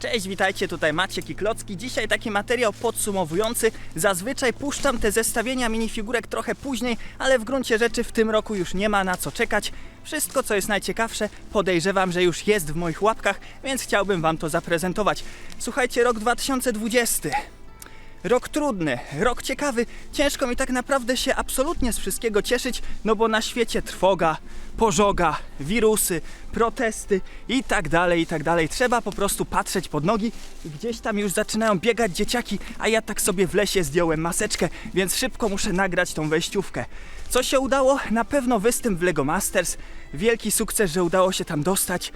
Cześć, witajcie, tutaj Maciek i Klocki. Dzisiaj taki materiał podsumowujący. Zazwyczaj puszczam te zestawienia minifigurek trochę później, ale w gruncie rzeczy w tym roku już nie ma na co czekać. Wszystko, co jest najciekawsze, podejrzewam, że już jest w moich łapkach, więc chciałbym Wam to zaprezentować. Słuchajcie, rok 2020. Rok trudny, rok ciekawy. Ciężko mi tak naprawdę się absolutnie z wszystkiego cieszyć, no bo na świecie trwoga, pożoga, wirusy, protesty i tak dalej, i tak dalej. Trzeba po prostu patrzeć pod nogi gdzieś tam już zaczynają biegać dzieciaki, a ja tak sobie w lesie zdjąłem maseczkę, więc szybko muszę nagrać tą wejściówkę. Co się udało? Na pewno występ w Lego Masters. Wielki sukces, że udało się tam dostać.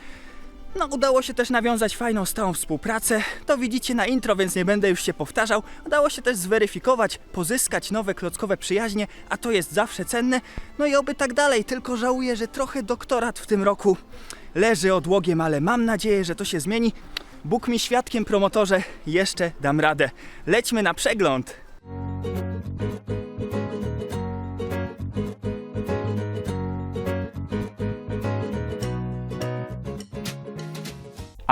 No, udało się też nawiązać fajną, stałą współpracę. To widzicie na intro, więc nie będę już się powtarzał. Udało się też zweryfikować, pozyskać nowe klockowe przyjaźnie, a to jest zawsze cenne. No i oby tak dalej, tylko żałuję, że trochę doktorat w tym roku leży odłogiem, ale mam nadzieję, że to się zmieni. Bóg mi świadkiem, promotorze, jeszcze dam radę. Lećmy na przegląd.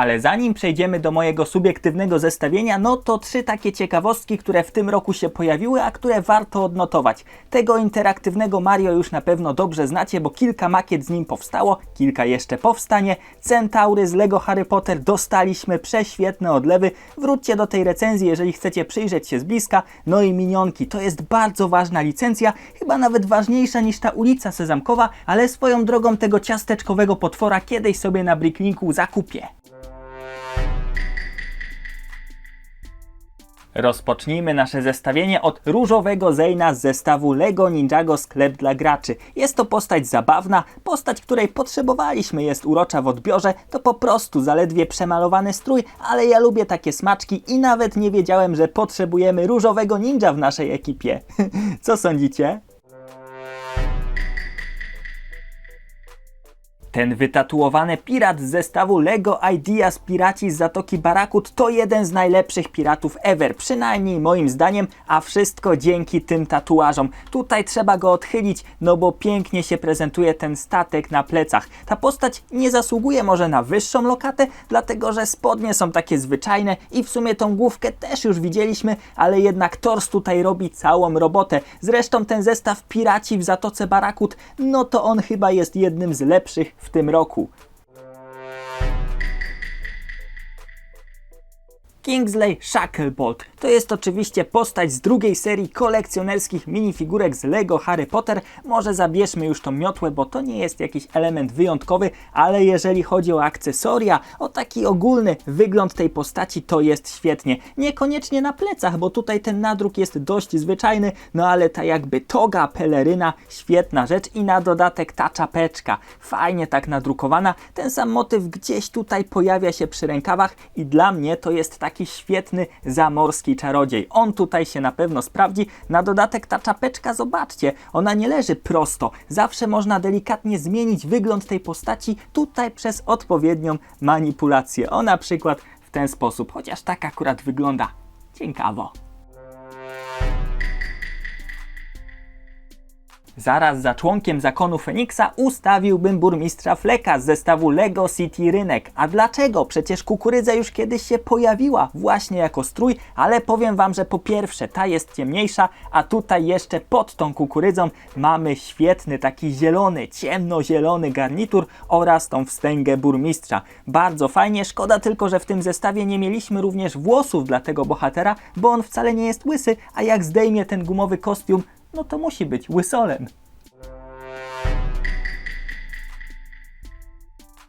Ale zanim przejdziemy do mojego subiektywnego zestawienia, no to trzy takie ciekawostki, które w tym roku się pojawiły, a które warto odnotować. Tego interaktywnego Mario już na pewno dobrze znacie, bo kilka makiet z nim powstało, kilka jeszcze powstanie. Centaury z Lego Harry Potter dostaliśmy prześwietne odlewy. Wróćcie do tej recenzji, jeżeli chcecie przyjrzeć się z bliska. No i minionki, to jest bardzo ważna licencja, chyba nawet ważniejsza niż ta ulica Sezamkowa, ale swoją drogą tego ciasteczkowego potwora kiedyś sobie na Bricklinku zakupię. Rozpocznijmy nasze zestawienie od różowego Zeyna z zestawu LEGO Ninjago Sklep dla graczy. Jest to postać zabawna, postać, której potrzebowaliśmy, jest urocza w odbiorze, to po prostu zaledwie przemalowany strój, ale ja lubię takie smaczki i nawet nie wiedziałem, że potrzebujemy różowego ninja w naszej ekipie. Co sądzicie? Ten wytatuowany pirat z zestawu LEGO Ideas Piraci z Zatoki Barakut to jeden z najlepszych piratów ever, przynajmniej moim zdaniem, a wszystko dzięki tym tatuażom. Tutaj trzeba go odchylić, no bo pięknie się prezentuje ten statek na plecach. Ta postać nie zasługuje może na wyższą lokatę, dlatego że spodnie są takie zwyczajne i w sumie tą główkę też już widzieliśmy, ale jednak tors tutaj robi całą robotę. Zresztą ten zestaw Piraci w Zatoce Barakut, no to on chyba jest jednym z lepszych w tym roku. Kingsley Shacklebolt to jest oczywiście postać z drugiej serii kolekcjonerskich minifigurek z Lego Harry Potter. Może zabierzmy już tą miotłę, bo to nie jest jakiś element wyjątkowy, ale jeżeli chodzi o akcesoria, o taki ogólny wygląd tej postaci, to jest świetnie. Niekoniecznie na plecach, bo tutaj ten nadruk jest dość zwyczajny, no ale ta jakby toga, peleryna, świetna rzecz i na dodatek ta czapeczka, fajnie tak nadrukowana. Ten sam motyw gdzieś tutaj pojawia się przy rękawach i dla mnie to jest taki świetny zamorski czarodziej. On tutaj się na pewno sprawdzi. Na dodatek ta czapeczka, zobaczcie, ona nie leży prosto. Zawsze można delikatnie zmienić wygląd tej postaci tutaj przez odpowiednią manipulację. O na przykład w ten sposób, chociaż tak akurat wygląda ciekawo. Zaraz za członkiem zakonu Feniksa ustawiłbym burmistrza Fleka z zestawu Lego City Rynek. A dlaczego? Przecież kukurydza już kiedyś się pojawiła właśnie jako strój, ale powiem wam, że po pierwsze ta jest ciemniejsza, a tutaj jeszcze pod tą kukurydzą mamy świetny taki zielony, ciemnozielony garnitur oraz tą wstęgę burmistrza. Bardzo fajnie, szkoda tylko, że w tym zestawie nie mieliśmy również włosów dla tego bohatera, bo on wcale nie jest łysy, a jak zdejmie ten gumowy kostium, no to musi być łysolem.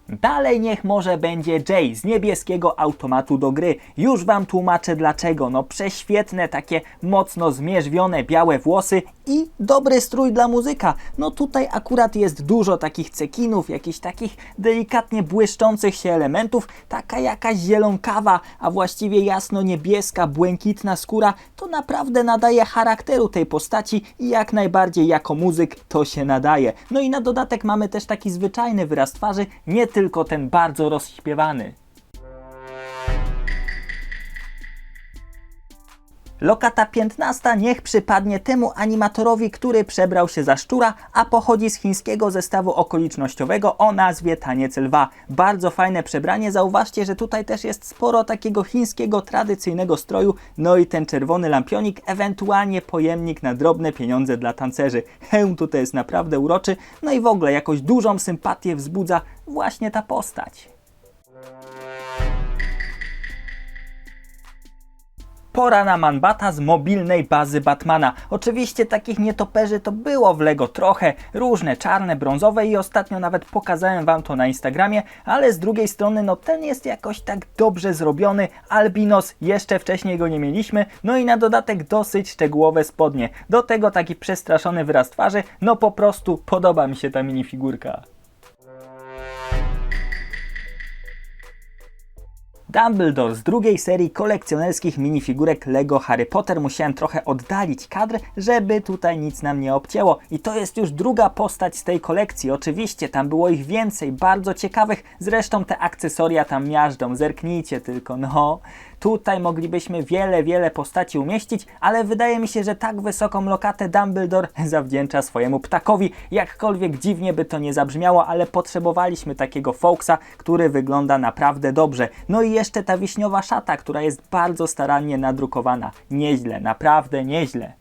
Dalej niech może będzie Jay z niebieskiego automatu do gry. Już wam tłumaczę dlaczego. No prześwietne takie mocno zmierzwione białe włosy i dobry strój dla muzyka. No tutaj akurat jest dużo takich cekinów, jakichś takich delikatnie błyszczących się elementów. Taka jakaś zielonkawa, a właściwie jasno-niebieska, błękitna skóra to naprawdę nadaje charakteru tej postaci i jak najbardziej jako muzyk to się nadaje. No i na dodatek mamy też taki zwyczajny wyraz twarzy, nie tylko ten bardzo rozśpiewany. Lokata 15 niech przypadnie temu animatorowi, który przebrał się za szczura, a pochodzi z chińskiego zestawu okolicznościowego o nazwie Taniec Lwa. Bardzo fajne przebranie, zauważcie, że tutaj też jest sporo takiego chińskiego, tradycyjnego stroju, no i ten czerwony lampionik, ewentualnie pojemnik na drobne pieniądze dla tancerzy. Hełm tutaj jest naprawdę uroczy, no i w ogóle jakoś dużą sympatię wzbudza właśnie ta postać. Pora na Manbata z mobilnej bazy Batmana. Oczywiście takich nietoperzy to było w Lego trochę, różne czarne, brązowe i ostatnio nawet pokazałem wam to na Instagramie, ale z drugiej strony no ten jest jakoś tak dobrze zrobiony, albinos, jeszcze wcześniej go nie mieliśmy, no i na dodatek dosyć szczegółowe spodnie. Do tego taki przestraszony wyraz twarzy, no po prostu podoba mi się ta minifigurka. Dumbledore z drugiej serii kolekcjonerskich minifigurek Lego Harry Potter. Musiałem trochę oddalić kadr, żeby tutaj nic nam nie obcięło. I to jest już druga postać z tej kolekcji. Oczywiście tam było ich więcej, bardzo ciekawych. Zresztą te akcesoria tam miażdżą. Zerknijcie tylko, no. Tutaj moglibyśmy wiele, wiele postaci umieścić, ale wydaje mi się, że tak wysoką lokatę Dumbledore zawdzięcza swojemu ptakowi. Jakkolwiek dziwnie by to nie zabrzmiało, ale potrzebowaliśmy takiego Foxa, który wygląda naprawdę dobrze. No i jeszcze ta wiśniowa szata, która jest bardzo starannie nadrukowana. Nieźle, naprawdę nieźle.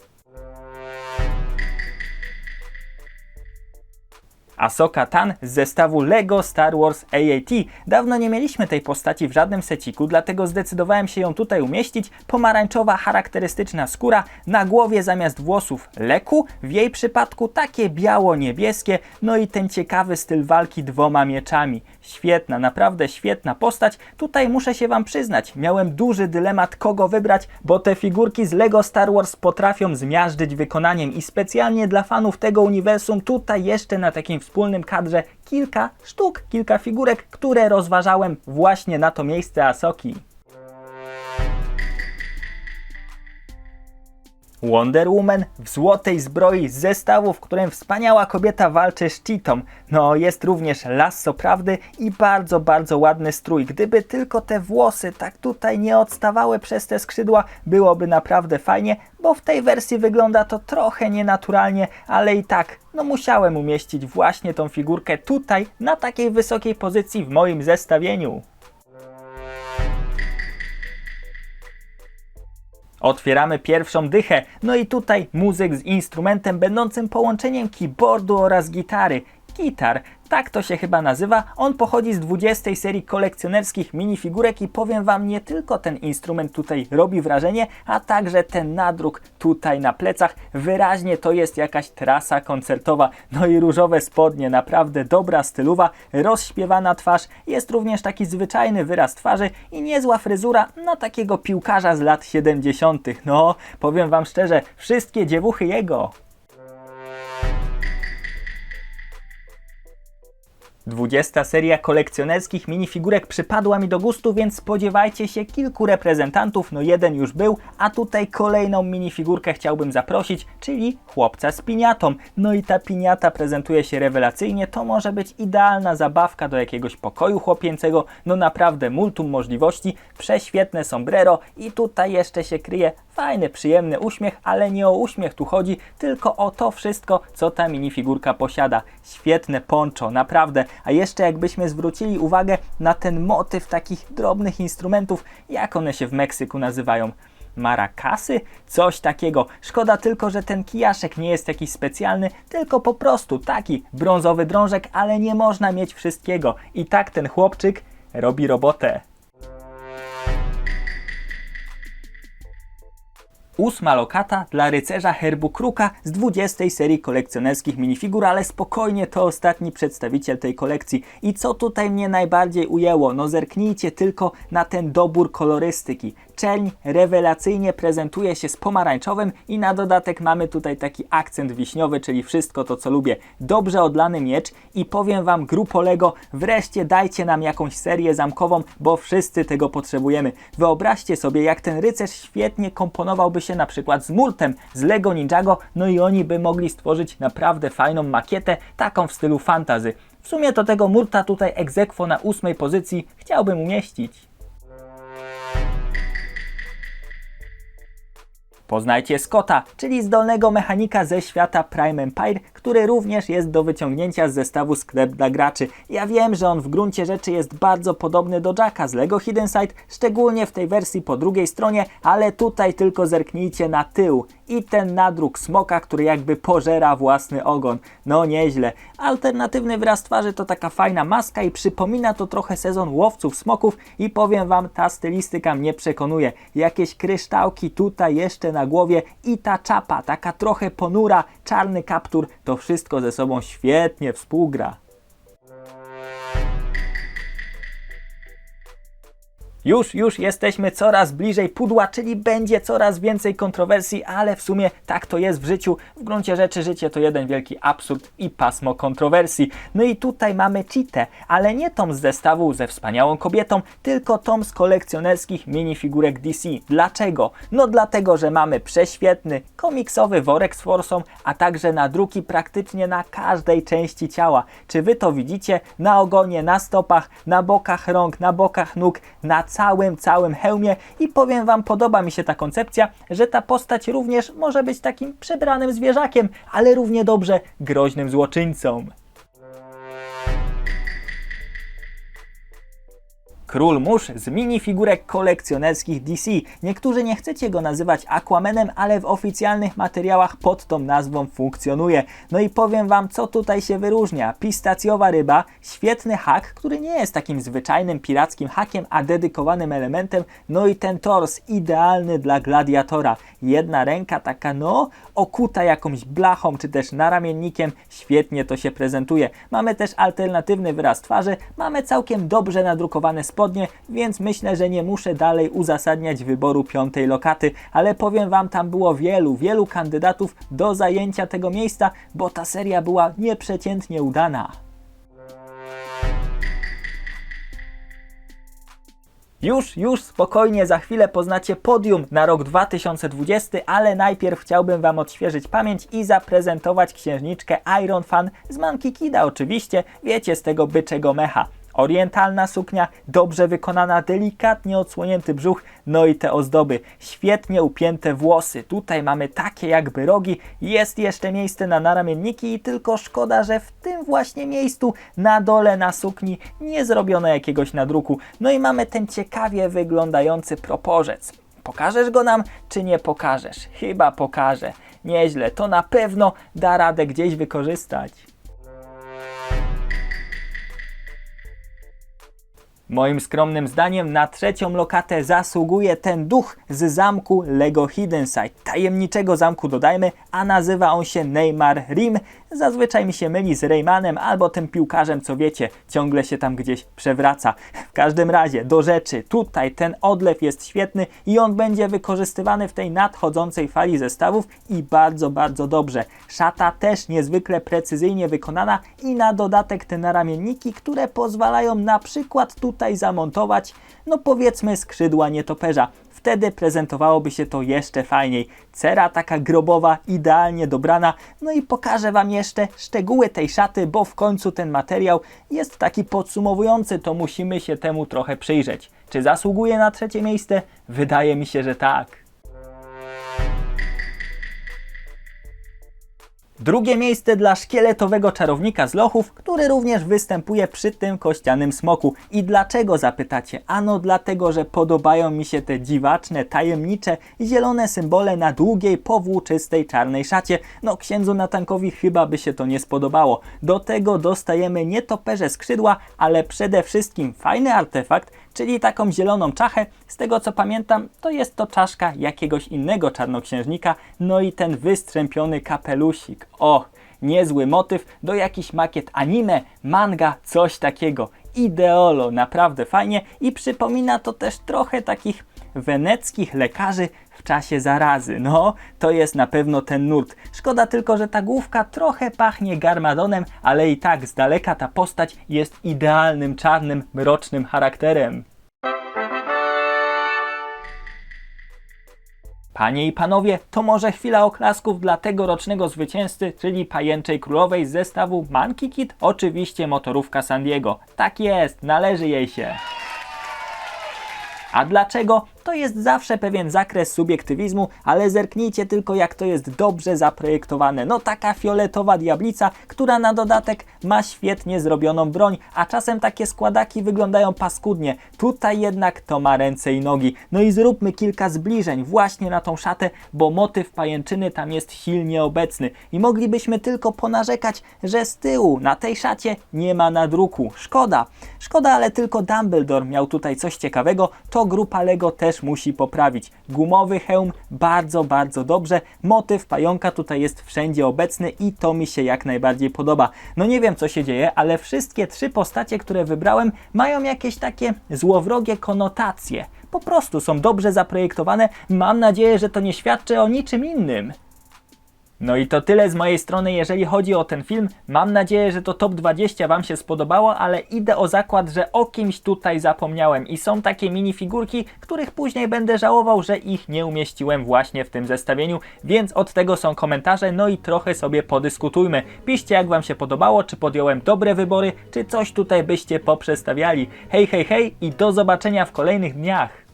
Ahsoka Tan z zestawu LEGO Star Wars AAT. Dawno nie mieliśmy tej postaci w żadnym seciku, dlatego zdecydowałem się ją tutaj umieścić. Pomarańczowa, charakterystyczna skóra, na głowie zamiast włosów leku, w jej przypadku takie biało-niebieskie, no i ten ciekawy styl walki dwoma mieczami. Świetna, naprawdę świetna postać. Tutaj muszę się Wam przyznać, miałem duży dylemat kogo wybrać, bo te figurki z LEGO Star Wars potrafią zmiażdżyć wykonaniem i specjalnie dla fanów tego uniwersum tutaj jeszcze na takim wspólnym kadrze kilka sztuk, kilka figurek, które rozważałem właśnie na to miejsce Asoki. Wonder Woman w złotej zbroi z zestawu, w którym wspaniała kobieta walczy z cheatą. No, jest również lasso prawdy i bardzo, bardzo ładny strój. Gdyby tylko te włosy tak tutaj nie odstawały przez te skrzydła, byłoby naprawdę fajnie, bo w tej wersji wygląda to trochę nienaturalnie, ale i tak, no musiałem umieścić właśnie tą figurkę tutaj, na takiej wysokiej pozycji w moim zestawieniu. Otwieramy pierwszą dychę, no i tutaj muzyk z instrumentem będącym połączeniem keyboardu oraz gitary. Gitar, tak to się chyba nazywa. On pochodzi z 20 serii kolekcjonerskich minifigurek i powiem Wam, nie tylko ten instrument tutaj robi wrażenie, a także ten nadruk tutaj na plecach. Wyraźnie to jest jakaś trasa koncertowa. No i różowe spodnie, naprawdę dobra stylowa, rozśpiewana twarz. Jest również taki zwyczajny wyraz twarzy i niezła fryzura na takiego piłkarza z lat 70. No, powiem Wam szczerze, wszystkie dziewuchy jego. 20 seria kolekcjonerskich minifigurek przypadła mi do gustu, więc spodziewajcie się kilku reprezentantów, no jeden już był, a tutaj kolejną minifigurkę chciałbym zaprosić, czyli chłopca z piniatą. No i ta piniata prezentuje się rewelacyjnie, to może być idealna zabawka do jakiegoś pokoju chłopięcego, no naprawdę multum możliwości, prześwietne sombrero i tutaj jeszcze się kryje fajny, przyjemny uśmiech, ale nie o uśmiech tu chodzi, tylko o to wszystko, co ta minifigurka posiada. Świetne poncho, naprawdę. A jeszcze jakbyśmy zwrócili uwagę na ten motyw takich drobnych instrumentów, jak one się w Meksyku nazywają? Maracasy? Coś takiego. Szkoda tylko, że ten kijaszek nie jest jakiś specjalny, tylko po prostu taki brązowy drążek, ale nie można mieć wszystkiego. I tak ten chłopczyk robi robotę. Ósma lokata dla rycerza herbu Kruka z 20 serii kolekcjonerskich minifigur, ale spokojnie to ostatni przedstawiciel tej kolekcji. I co tutaj mnie najbardziej ujęło? No zerknijcie tylko na ten dobór kolorystyki. Czerń rewelacyjnie prezentuje się z pomarańczowym i na dodatek mamy tutaj taki akcent wiśniowy, czyli wszystko to co lubię. Dobrze odlany miecz i powiem wam grupo Lego, wreszcie dajcie nam jakąś serię zamkową, bo wszyscy tego potrzebujemy. Wyobraźcie sobie jak ten rycerz świetnie komponowałby się na przykład z Multem z Lego Ninjago, no i oni by mogli stworzyć naprawdę fajną makietę, taką w stylu fantazy. W sumie to tego Multa tutaj egzekwo na ósmej pozycji chciałbym umieścić. Poznajcie Scotta, czyli zdolnego mechanika ze świata Prime Empire, który również jest do wyciągnięcia z zestawu sklep dla graczy. Ja wiem, że on w gruncie rzeczy jest bardzo podobny do Jacka z LEGO Hidden Side, szczególnie w tej wersji po drugiej stronie, ale tutaj tylko zerknijcie na tył i ten nadruk smoka, który jakby pożera własny ogon. No nieźle. Alternatywny wyraz twarzy to taka fajna maska i przypomina to trochę sezon łowców smoków i powiem wam, ta stylistyka mnie przekonuje. Jakieś kryształki tutaj jeszcze na głowie i ta czapa, taka trochę ponura, czarny kaptur, to wszystko ze sobą świetnie współgra. Już, już jesteśmy coraz bliżej pudła, czyli będzie coraz więcej kontrowersji, ale w sumie tak to jest w życiu. W gruncie rzeczy życie to jeden wielki absurd i pasmo kontrowersji. No i tutaj mamy cheatę, ale nie tą z zestawu ze wspaniałą kobietą, tylko tą z kolekcjonerskich minifigurek DC. Dlaczego? No dlatego, że mamy prześwietny, komiksowy worek z forsą, a także nadruki praktycznie na każdej części ciała. Czy wy to widzicie? Na ogonie, na stopach, na bokach rąk, na bokach nóg, na całym, całym hełmie i powiem wam, podoba mi się ta koncepcja, że ta postać również może być takim przebranym zwierzakiem, ale równie dobrze groźnym złoczyńcą. Król Mórz z minifigurek kolekcjonerskich DC. Niektórzy nie chcecie go nazywać Aquamanem, ale w oficjalnych materiałach pod tą nazwą funkcjonuje. No i powiem wam, co tutaj się wyróżnia. Pistacjowa ryba, świetny hak, który nie jest takim zwyczajnym pirackim hakiem, a dedykowanym elementem. No i ten tors, idealny dla gladiatora. Jedna ręka taka, no, okuta jakąś blachą, czy też naramiennikiem. Świetnie to się prezentuje. Mamy też alternatywny wyraz twarzy, mamy całkiem dobrze nadrukowane spodnie, więc myślę, że nie muszę dalej uzasadniać wyboru piątej lokaty, ale powiem Wam, tam było wielu, wielu kandydatów do zajęcia tego miejsca, bo ta seria była nieprzeciętnie udana. Już, już spokojnie, za chwilę poznacie podium na rok 2020, ale najpierw chciałbym Wam odświeżyć pamięć i zaprezentować księżniczkę Iron Fan z Monkey Kida oczywiście, wiecie, z tego byczego mecha. Orientalna suknia, dobrze wykonana, delikatnie odsłonięty brzuch, no i te ozdoby, świetnie upięte włosy. Tutaj mamy takie jakby rogi, jest jeszcze miejsce na naramienniki i tylko szkoda, że w tym właśnie miejscu na dole na sukni nie zrobiono jakiegoś nadruku. No i mamy ten ciekawie wyglądający proporzec. Pokażesz go nam, czy nie pokażesz? Chyba pokażę. Nieźle, to na pewno da radę gdzieś wykorzystać. Moim skromnym zdaniem na trzecią lokatę zasługuje ten duch z zamku Lego Hidden Side. Tajemniczego zamku dodajmy, a nazywa on się Neymar Rim. Zazwyczaj mi się myli z Raymanem albo tym piłkarzem, co wiecie, ciągle się tam gdzieś przewraca. W każdym razie, do rzeczy, tutaj ten odlew jest świetny i on będzie wykorzystywany w tej nadchodzącej fali zestawów i bardzo, bardzo dobrze. Szata też niezwykle precyzyjnie wykonana i na dodatek te naramienniki, które pozwalają na przykład tutaj zamontować, no powiedzmy skrzydła nietoperza. Wtedy prezentowałoby się to jeszcze fajniej. Cera taka grobowa, idealnie dobrana. No i pokażę Wam jeszcze szczegóły tej szaty, bo w końcu ten materiał jest taki podsumowujący, to musimy się temu trochę przyjrzeć. Czy zasługuje na trzecie miejsce? Wydaje mi się, że tak. Drugie miejsce dla szkieletowego czarownika z lochów, który również występuje przy tym kościanym smoku. I dlaczego zapytacie? Ano dlatego, że podobają mi się te dziwaczne, tajemnicze, zielone symbole na długiej, powłóczystej czarnej szacie. No księdzu Natankowi chyba by się to nie spodobało. Do tego dostajemy nie toperze skrzydła, ale przede wszystkim fajny artefakt, czyli taką zieloną czachę. Z tego co pamiętam, to jest to czaszka jakiegoś innego czarnoksiężnika, no i ten wystrzępiony kapelusik. O, niezły motyw do jakiś makiet anime, manga, coś takiego. Ideolo, naprawdę fajnie i przypomina to też trochę takich weneckich lekarzy w czasie zarazy. No, to jest na pewno ten nurt. Szkoda tylko, że ta główka trochę pachnie garmadonem, ale i tak z daleka ta postać jest idealnym, czarnym, mrocznym charakterem. Panie i panowie, to może chwila oklasków dla tegorocznego zwycięzcy, czyli pajęczej królowej z zestawu Monkey Kid, oczywiście motorówka San Diego. Tak jest, należy jej się. A dlaczego? To jest zawsze pewien zakres subiektywizmu, ale zerknijcie tylko jak to jest dobrze zaprojektowane. No taka fioletowa diablica, która na dodatek ma świetnie zrobioną broń, a czasem takie składaki wyglądają paskudnie. Tutaj jednak to ma ręce i nogi. No i zróbmy kilka zbliżeń właśnie na tą szatę, bo motyw pajęczyny tam jest silnie obecny i moglibyśmy tylko ponarzekać, że z tyłu na tej szacie nie ma nadruku. Szkoda. Szkoda, ale tylko Dumbledore miał tutaj coś ciekawego, to grupa Lego też musi poprawić. Gumowy hełm bardzo, bardzo dobrze. Motyw pająka tutaj jest wszędzie obecny i to mi się jak najbardziej podoba. No nie wiem co się dzieje, ale wszystkie trzy postacie, które wybrałem, mają jakieś takie złowrogie konotacje. Po prostu są dobrze zaprojektowane. Mam nadzieję, że to nie świadczy o niczym innym. No i to tyle z mojej strony, jeżeli chodzi o ten film. Mam nadzieję, że to top 20 Wam się spodobało, ale idę o zakład, że o kimś tutaj zapomniałem i są takie minifigurki, których później będę żałował, że ich nie umieściłem właśnie w tym zestawieniu, więc od tego są komentarze, no i trochę sobie podyskutujmy. Piszcie jak Wam się podobało, czy podjąłem dobre wybory, czy coś tutaj byście poprzestawiali. Hej, hej, hej i do zobaczenia w kolejnych dniach.